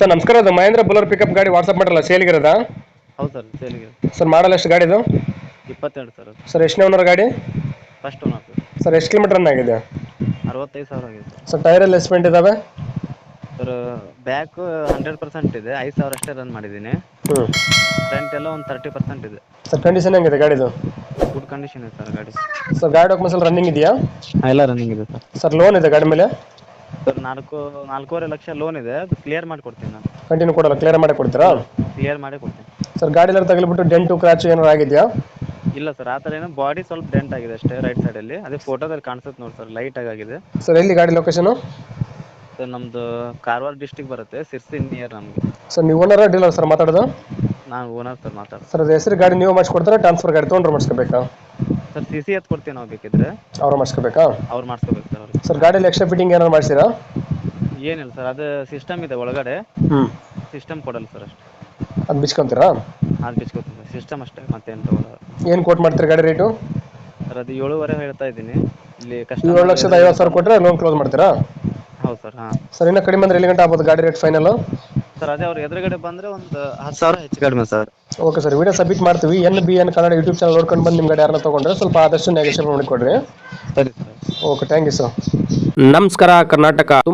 Sir ನಮಸ್ಕಾರ ಅದು Mahindra ಬುಲರ್ pickup ಗಾಡಿ ವಾಟ್ಸಪ್ ಮಾಡಲ್ಲ ಸೇಲಿಗಿರೋದಾ? ಹೌದು ಸರ್ ಸೇಲಿಗೆ ಸರ್ ಮಾಡಲ್ಲ ಎಷ್ಟು ಗಾಡಿದು ಇಪ್ಪತ್ತೆರಡು ಸರ್ ಸರ್ ಎಷ್ಟನೇ ಓನರ್ ಗಾಡಿ? ಫಸ್ಟ್ ಓನರ್ ಸರ್ ಸರ್ ಎಷ್ಟು ಕಿಲೋಮೀಟರ್ ರನ್ ಆಗಿದೆ? ಅರವತ್ತೈದು ಸಾವಿರ ಆಗಿದೆ ಸರ್. ಸರ್ ಟೈರ್ ಎಲ್ಲ ಎಸ್ಪೆಂಟ್ ಇದಾವೆ? ಸರ್ ಬ್ಯಾಕ್ ಹಂಡ್ರೆಡ್ ಪರ್ಸೆಂಟ್ ಇದೆ ಐದು ಸಾವಿರ ಅಷ್ಟೇ ರನ್ ಮಾಡಿದ್ದೀನಿ. ಹ್ಞೂ ಫ್ರಂಟ್ ಎಲ್ಲ ಒಂದು ತರ್ಟಿ ಪರ್ಸೆಂಟ್ ಇದೆ. ಸರ್ ಕಂಡೀಷನ್ ಹೆಂಗಿದೆ ಗಾಡಿದು? ಗುಡ್ ಕಂಡೀಷನ್ ಇದೆ ಸರ್ ಗಾಡಿ. ಸರ್ ಗಾಡಿ ಡಾಕ್ಯುಮೆಂಟ್ಸ್ ಎಲ್ಲ ರನ್ನಿಂಗ್ ಇದೆಯಾ? ಎಲ್ಲ ರನ್ನಿಂಗ್ ಇದೆ ಸರ್. ಸರ್ ಲೋನ್ ಇದೆ ಗಾಡಿ ಮೇಲೆ? ಸರ್ ನಾಲ್ಕು ನಾಲ್ಕೂವರೆ ಲಕ್ಷ ಲೋನ್ ಇದೆ. ಅದು ಕ್ಲಿಯರ್ ಮಾಡಿ ಕೊಡ್ತೀನಿ ನಾನು. ಕಂಟಿನ್ಯೂ ಕೊಡಲ್ಲ ಕ್ಲಿಯರ್ ಮಾಡಿ ಕೊಡ್ತೀರಾ? ಕ್ಲಿಯರ್ ಮಾಡಿ ಕೊಡ್ತೀನಿ. ಸರ್ ಗಾಡಿ ಎಲ್ಲ ತಗಲಿಬಿಟ್ಟು ಡೆಂಟು ಕ್ರಾಚ್ ಏನಾರು ಆಗಿದೆಯಾ? ಇಲ್ಲ ಸರ್ ಆ ಥರ ಏನೋ ಬಾಡಿ ಸ್ವಲ್ಪ ಡೆಂಟ್ ಆಗಿದೆ ಅಷ್ಟೇ ರೈಟ್ ಸೈಡಲ್ಲಿ ಅದೇ ಫೋಟೋದಲ್ಲಿ ಕಾಣಿಸುತ್ತೆ ನೋಡಿ ಸರ್ ಲೈಟ್ ಆಗಿದೆ. ಸರ್ ಎಲ್ಲಿ ಗಾಡಿ ಲೊಕೇಶನು ಸರ್ ನಮ್ಮದು ಕಾರವಾರ ಡಿಸ್ಟಿಕ್ ಬರುತ್ತೆ ಸಿರ್ಸಿ ನಿಯರ್ ನಮಗೆ. ಸರ್ ನೀವು ಓನರ್ ಡೀಲರ್ ಸರ್ ಮಾತಾಡೋದು? ನಾನು ಓನರ್ ಸರ್ ಮಾತಾಡೋದು. ಸರ್ ಅದು ಹೆಸರು ಗಾಡಿ ನೀವು ಮಾಡಿಸ್ಕೊಡ್ತಾರೆ ಟ್ರಾನ್ಸ್ಫರ್ ಗಾಡಿ ತೊಗೊಂಡ್ರೆ ಮಾಡಿಸ್ಕೋಬೇಕಾ? ಸರ್ ಸಿ ಸಿ ಎತ್ ಕೊಡ್ತೀವಿ ನಾವು ಬೇಕಿದ್ರೆ. ಅವ್ರು ಮಾಡಿಸ್ಕೋಬೇಕಾ? ಅವ್ರು ಮಾಡಿಸ್ಕೋಬೇಕು ಸರ್ ಅವ್ರಿಗೆ. ಸರ್ ಗಾಡಿಯಲ್ಲಿ ಎಕ್ಸ್ಟ್ರಾ ಫಿಟ್ಟಿಂಗ್ ಏನಾದ್ರು ಮಾಡಿಸಿರಾ? ಏನಿಲ್ಲ ಸರ್ ಅದು ಸಿಸ್ಟಮ್ ಇದೆ ಒಳಗಡೆ. ಹ್ಞೂ ಸಿಸ್ಟಮ್ ಕೊಡಲ್ಲ ಸರ್ ಅಷ್ಟೇ. ಅದು ಬಿಚ್ಕೊಂತೀರಾ? ಅದು ಬಿಚ್ಕೋತೀನಿ ಸರ್ ಸಿಸ್ಟಮ್ ಅಷ್ಟೇ ಮತ್ತೇನು ತಗೊಳ್ಳಲ್ಲ ಏನು ಕೋಟ್ ಮಾಡ್ತೀರಾ ಗಾಡಿ ರೇಟು ಸರ್ ಅದು ಏಳುವರೆ ಹೇಳ್ತಾ ಇದ್ದೀನಿ. ಇಲ್ಲಿ ಏಳು ಲಕ್ಷದ ಐವತ್ತು ಸಾವಿರ ಕೊಟ್ಟರೆ ಲೋನ್ ಕ್ಲೋಸ್ ಮಾಡ್ತೀರಾ? ಹೌದು ಸರ್ ಹಾಂ. ಸರ್ ಇನ್ನೂ ಕಡಿಮೆ ಅಂದ್ರೆ ಎಲ್ಲಿ ಗಂಟೆ ಆಗ್ಬೋದು ಗಾಡಿ ರೇಟ್ ಫೈನಲ್ ಸರ್ ಅದೇ ಅವ್ರ ಎದುರುಗಡೆ ಬಂದ್ರೆ ಒಂದು ಹತ್ತು ಸಾವಿರ ಹೆಚ್ಚು ಕಡಿಮೆ sir. Okay sir video submit ಮಾಡ್ತೀವಿ. N B N Kannada YouTube channel ನೋಡ್ಕೊಂಡು ಬಂದು ನಿಮ್ಮ ಗಾಡಿ ಯಾರನ್ನ ತಗೊಂಡ್ರೆ ಸ್ವಲ್ಪ ಆದಷ್ಟು ನೆಗೆಷನ್ ಮಾಡಿಕೊಡ್ರಿ. ಸರಿ sir. Okay thank you sir ನಮಸ್ಕಾರ ಕರ್ನಾಟಕ.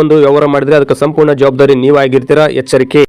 ಒಂದು ವ್ಯವಹಾರ ಮಾಡಿದ್ರೆ ಅದಕ್ಕೆ ಸಂಪೂರ್ಣ ಜವಾಬ್ದಾರಿ ನೀವಾಗಿರ್ತೀರಾ? ಎಚ್ಚರಿಕೆ.